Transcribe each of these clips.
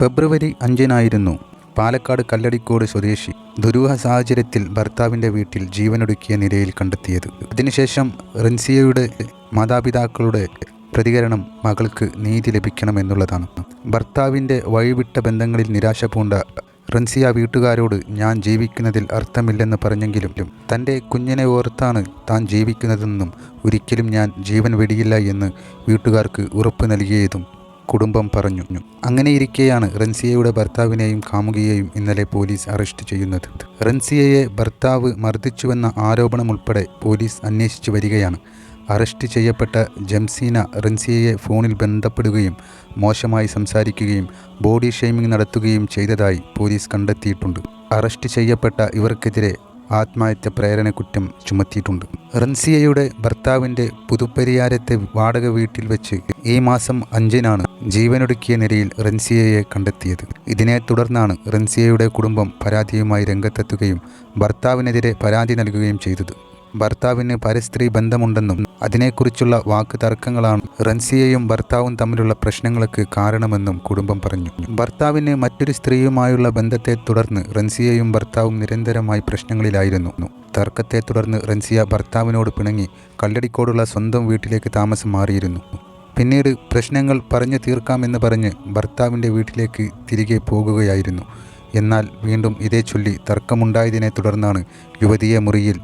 ഫെബ്രുവരി അഞ്ചിനായിരുന്നു പാലക്കാട് കല്ലടിക്കോട് സ്വദേശി ദുരൂഹ സാഹചര്യത്തിൽ ഭർത്താവിന്റെ വീട്ടിൽ ജീവനൊടുക്കിയ നിലയിൽ കണ്ടെത്തിയത്. അതിനുശേഷം റിൻസിയയുടെ മാതാപിതാക്കളുടെ പ്രതികരണം മകൾക്ക് നീതി ലഭിക്കണമെന്നുള്ളതാണ്. ഭർത്താവിന്റെ വഴിവിട്ട ബന്ധങ്ങളിൽ നിരാശ പൂണ്ട റൻസിയ വീട്ടുകാരോട് ഞാൻ ജീവിക്കുന്നതിൽ അർത്ഥമില്ലെന്ന് പറഞ്ഞെങ്കിലും തന്റെ കുഞ്ഞിനെ ഓർത്താണ് താൻ ജീവിക്കുന്നതെന്നും ഒരിക്കലും ഞാൻ ജീവൻ വെടിയില്ല എന്ന് വീട്ടുകാർക്ക് ഉറപ്പ് നൽകിയതും കുടുംബം പറഞ്ഞു. അങ്ങനെയിരിക്കെയാണ് റൻസിയയുടെ ഭർത്താവിനെയും കാമുകിയെയും ഇന്നലെ പോലീസ് അറസ്റ്റ് ചെയ്യുന്നത്. റൻസിയയെ ഭർത്താവ് മർദ്ദിച്ചുവെന്ന ആരോപണമുൾപ്പെടെ പോലീസ് അന്വേഷിച്ചു വരികയാണ്. അറസ്റ്റ് ചെയ്യപ്പെട്ട ജംസീന റൻസിയയെ ഫോണിൽ ബന്ധപ്പെടുകയും മോശമായി സംസാരിക്കുകയും ബോഡി ഷെയ്മിംഗ് നടത്തുകയും ചെയ്തതായി പോലീസ് കണ്ടെത്തിയിട്ടുണ്ട്. അറസ്റ്റ് ചെയ്യപ്പെട്ട ഇവർക്കെതിരെ ആത്മഹത്യ പ്രേരണ കുറ്റം ചുമത്തിയിട്ടുണ്ട്. റൻസിയയുടെ ഭർത്താവിന്റെ പുതുപ്പരിയാരത്തെ വാടക വീട്ടിൽ വെച്ച് ഈ മാസം അഞ്ചിനാണ് ജീവനൊടുക്കിയ നിലയിൽ റൻസിയയെ കണ്ടെത്തിയത്. ഇതിനെ തുടർന്നാണ് റൻസിയയുടെ കുടുംബം പരാതിയുമായി രംഗത്തെത്തുകയും ഭർത്താവിനെതിരെ പരാതി നൽകുകയും ചെയ്തത്. ഭർത്താവിന് പരസ്ത്രീ ബന്ധമുണ്ടെന്നും അതിനെക്കുറിച്ചുള്ള വാക്ക് തർക്കങ്ങളാണ് റൻസിയയും ഭർത്താവും തമ്മിലുള്ള പ്രശ്നങ്ങൾക്ക് കാരണമെന്നും കുടുംബം പറഞ്ഞു. ഭർത്താവിന് മറ്റൊരു സ്ത്രീയുമായുള്ള ബന്ധത്തെ തുടർന്ന് റൻസിയയും ഭർത്താവും നിരന്തരമായി പ്രശ്നങ്ങളിലായിരുന്നു. തർക്കത്തെ തുടർന്ന് റൻസിയ ഭർത്താവിനോട് പിണങ്ങി കല്ലടിക്കോടുള്ള സ്വന്തം വീട്ടിലേക്ക് താമസം മാറിയിരുന്നു. പിന്നീട് പ്രശ്നങ്ങൾ പറഞ്ഞു തീർക്കാമെന്ന് പറഞ്ഞ് ഭർത്താവിന്റെ വീട്ടിലേക്ക് തിരികെ പോകുകയായിരുന്നു. എന്നാൽ വീണ്ടും ഇതേ ചൊല്ലി തർക്കമുണ്ടായതിനെ തുടർന്നാണ് യുവതിയെ മുറിയിൽ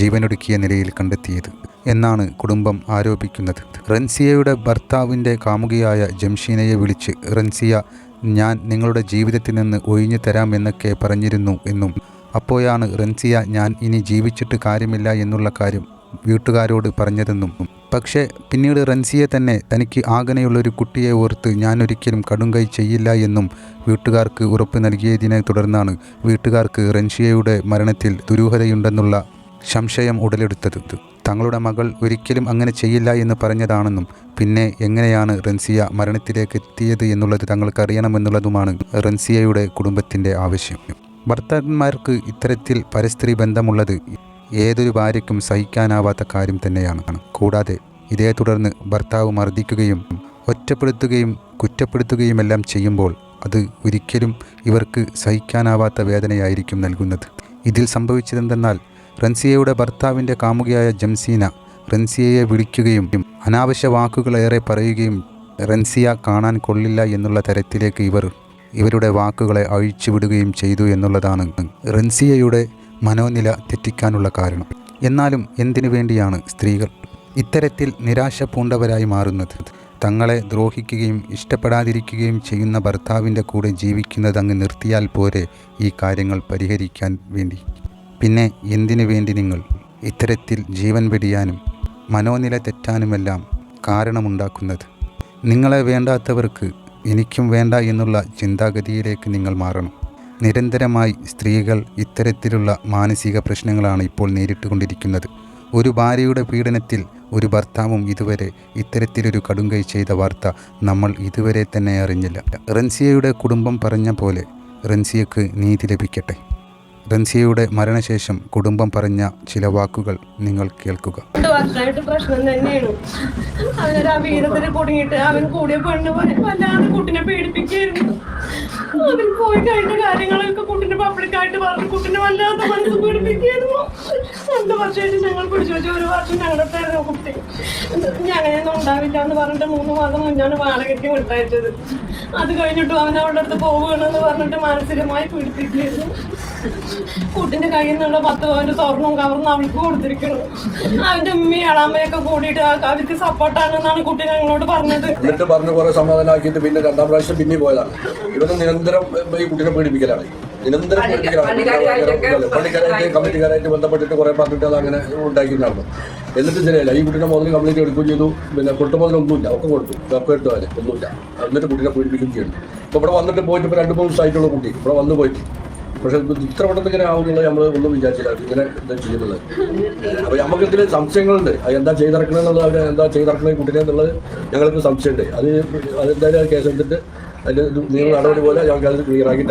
ജീവനൊടുക്കിയ നിലയിൽ കണ്ടെത്തിയത് എന്നാണ് കുടുംബം ആരോപിക്കുന്നത്. റൻസിയയുടെ ഭർത്താവിന്റെ കാമുകിയായ ജംഷീനയെ വിളിച്ച് റൻസിയ ഞാൻ നിങ്ങളുടെ ജീവിതത്തിൽ നിന്ന് ഒഴിഞ്ഞു തരാം എന്നൊക്കെ പറഞ്ഞിരുന്നു എന്നും അപ്പോഴാണ് റൻസിയ ഞാൻ ഇനി ജീവിച്ചിട്ട് കാര്യമില്ല എന്നുള്ള കാര്യം വീട്ടുകാരോട് പറഞ്ഞതെന്നും. പക്ഷേ പിന്നീട് റൻസിയെ തന്നെ തനിക്ക് ആകനെയുള്ളൊരു കുട്ടിയെ ഓർത്ത് ഞാൻ ഒരിക്കലും കടുംകൈ ചെയ്യില്ല എന്നും വീട്ടുകാർക്ക് ഉറപ്പ് നൽകിയതിനെ തുടർന്നാണ് വീട്ടുകാർക്ക് റൻഷിയയുടെ മരണത്തിൽ ദുരൂഹതയുണ്ടെന്നുള്ള സംശയം ഉടലെടുത്തത് തങ്ങളുടെ മകൾ ഒരിക്കലും അങ്ങനെ ചെയ്യില്ല എന്ന് പറഞ്ഞതാണെന്നും പിന്നെ എങ്ങനെയാണ് റൻസിയ മരണത്തിലേക്ക് എത്തിയത് എന്നുള്ളത് തങ്ങൾക്ക് അറിയണമെന്നുള്ളതുമാണ് റൻസിയയുടെ കുടുംബത്തിന്റെ ആവശ്യം. ഭർത്താക്കന്മാർക്ക് ഇത്തരത്തിൽ പരസ്ത്രീ ബന്ധമുള്ളത് ഏതൊരു ഭാര്യയ്ക്കും സഹിക്കാനാവാത്ത കാര്യം തന്നെയാണ്. കൂടാതെ ഇതേ തുടർന്ന് ഭർത്താവ് മർദ്ദിക്കുകയും ഒറ്റപ്പെടുത്തുകയും കുറ്റപ്പെടുത്തുകയുമെല്ലാം ചെയ്യുമ്പോൾ അത് ഒരിക്കലും ഇവർക്ക് സഹിക്കാനാവാത്ത വേദനയായിരിക്കും നൽകുന്നത്. ഇതിൽ സംഭവിച്ചതെന്തെന്നാൽ റൻസിയയുടെ ഭർത്താവിന്റെ കാമുകിയായ ജംസീന റൻസിയയെ വിളിക്കുകയും അനാവശ്യ വാക്കുകളേറെ പറയുകയും റൻസിയ കാണാൻ കൊള്ളില്ല എന്നുള്ള തരത്തിലേക്ക് ഇവർ ഇവരുടെ വാക്കുകളെ അഴിച്ചുവിടുകയും ചെയ്തു എന്നുള്ളതാണ് റൻസിയയുടെ മനോനില തെറ്റിക്കാനുള്ള കാരണം. എന്നാലും എന്തിനു വേണ്ടിയാണ് സ്ത്രീകൾ ഇത്തരത്തിൽ നിരാശ പൂണ്ടവരായി മാറുന്നത്? തങ്ങളെ ദ്രോഹിക്കുകയും ഇഷ്ടപ്പെടാതിരിക്കുകയും ചെയ്യുന്ന ഭർത്താവിന്റെ കൂടെ ജീവിക്കുന്നത് അങ്ങ് നിർത്തിയാൽ പോരെ ഈ കാര്യങ്ങൾ പരിഹരിക്കാൻ വേണ്ടി. പിന്നെ എന്തിനു വേണ്ടി നിങ്ങൾ ഇത്തരത്തിൽ ജീവൻ വെടിയാനും മനോനില തെറ്റാനുമെല്ലാം കാരണമുണ്ടാക്കുന്നത്? നിങ്ങളെ വേണ്ടാത്തവർക്ക് എനിക്കും വേണ്ട എന്നുള്ള ചിന്താഗതിയിലേക്ക് നിങ്ങൾ മാറണം. നിരന്തരമായി സ്ത്രീകൾ ഇത്തരത്തിലുള്ള മാനസിക പ്രശ്നങ്ങളാണ് ഇപ്പോൾ നേരിട്ടുകൊണ്ടിരിക്കുന്നത്. ഒരു ഭാര്യയുടെ പീഡനത്തിൽ ഒരു ഭർത്താവും ഇതുവരെ ഇത്തരത്തിലൊരു കടുങ്കൈ ചെയ്ത വാർത്ത നമ്മൾ ഇതുവരെ തന്നെ അറിഞ്ഞില്ല. റൻസിയയുടെ കുടുംബം പറഞ്ഞ പോലെ റൻസിയക്ക് നീതി ലഭിക്കട്ടെ. റൻസിയയുടെ മരണശേഷം കുടുംബം പറഞ്ഞ ചില വാക്കുകൾ നിങ്ങൾ കേൾക്കുക. ഒന്നും പ്രശ്നം കുടുങ്ങിയിട്ട് അവൻ കൂടിയ പെണ്ണ് അവൻ പോയി കാര്യങ്ങളൊക്കെ പറഞ്ഞു. മനസ്സ് ഞങ്ങൾ ഒരു ഞങ്ങളുടെ ഉണ്ടാവില്ല എന്ന് പറഞ്ഞിട്ട് മൂന്ന് മാസം മുന്നാണ് വാടകയ്ക്ക് വിട്ടയച്ചത് അത് കഴിഞ്ഞിട്ടും അവൻ അവളുടെ അടുത്ത് പോവുകയാണെന്ന് പറഞ്ഞിട്ട് മാനസികമായി പീഡിപ്പിക്കുകയായിരുന്നു കൂട്ടിന്റെ കയ്യിൽ നിന്നുള്ള പത്ത് പവന്റെ സ്വർണവും കവർന്ന് അവൾക്ക് കൊടുത്തിരിക്കണം അവന്റെ ഉമ്മയും അളാമ്മയൊക്കെ കൂടിയിട്ട് ആ അവർക്ക് സപ്പോർട്ടാണെന്നാണ് കുട്ടി ഞങ്ങളോട് പറഞ്ഞത്. എന്നിട്ട് പറഞ്ഞ് കുറെ സമാധാനമാക്കിയിട്ട് പിന്നെ രണ്ടാം പ്രാവശ്യം പിന്നെ പോയതാണ്. ഇവന് നിരന്തരം ഈ കുട്ടിനെ പീഡിപ്പിക്കലാണ്. നിരന്തരം പള്ളിക്കാരായിട്ട് കമ്മിറ്റിക്കാരായിട്ട് ബന്ധപ്പെട്ടിട്ട് കുറെ പറഞ്ഞിട്ട് അത് അങ്ങനെ ഉണ്ടാക്കിയിട്ടുണ്ടായിരുന്നു. എന്നിട്ട് ശരിയല്ല ഈ കുട്ടിയുടെ മുതൽ കംപ്ലീറ്റ് എടുക്കുകയും ചെയ്തു. പിന്നെ കൊട്ടു മുതലൊന്നുമില്ല ഒക്കെ കൊടുത്തു. ഒക്കെ എടുത്തു അതിന് ഒന്നുമില്ല. എന്നിട്ട് കുട്ടിയെ പീഡിപ്പിക്കുകയും ചെയ്യുന്നു ഇപ്പൊ ഇവിടെ വന്നിട്ട് പോയിട്ട് ഇപ്പൊ രണ്ട് മൂന്ന് ദിവസമായിട്ടുള്ള കുട്ടി. ഇവിടെ വന്നു പോയിട്ട്. പക്ഷെ ഇത്ര പെട്ടെന്ന് ഇങ്ങനെ ആവുന്നുള്ളത് നമ്മൾ ഒന്നും വിചാരിച്ചില്ല. ഇങ്ങനെ എന്താ ചെയ്യുന്നത്? അപ്പൊ നമുക്ക് ഇതിൽ സംശയങ്ങളുണ്ട്. അത് എന്താ ചെയ്തിറക്കണമെന്നുള്ളത് അവർ എന്താ ചെയ്തിറക്കണ കുട്ടിനെ എന്നുള്ളത് ഞങ്ങൾക്ക് സംശയമുണ്ട്. അത് അതെന്തായാലും കേസ് എടുത്തിട്ട് അതിന്റെ നിങ്ങൾ നടപടി പോലെ ഞങ്ങൾക്ക് അത് ക്ലിയർ ആക്കി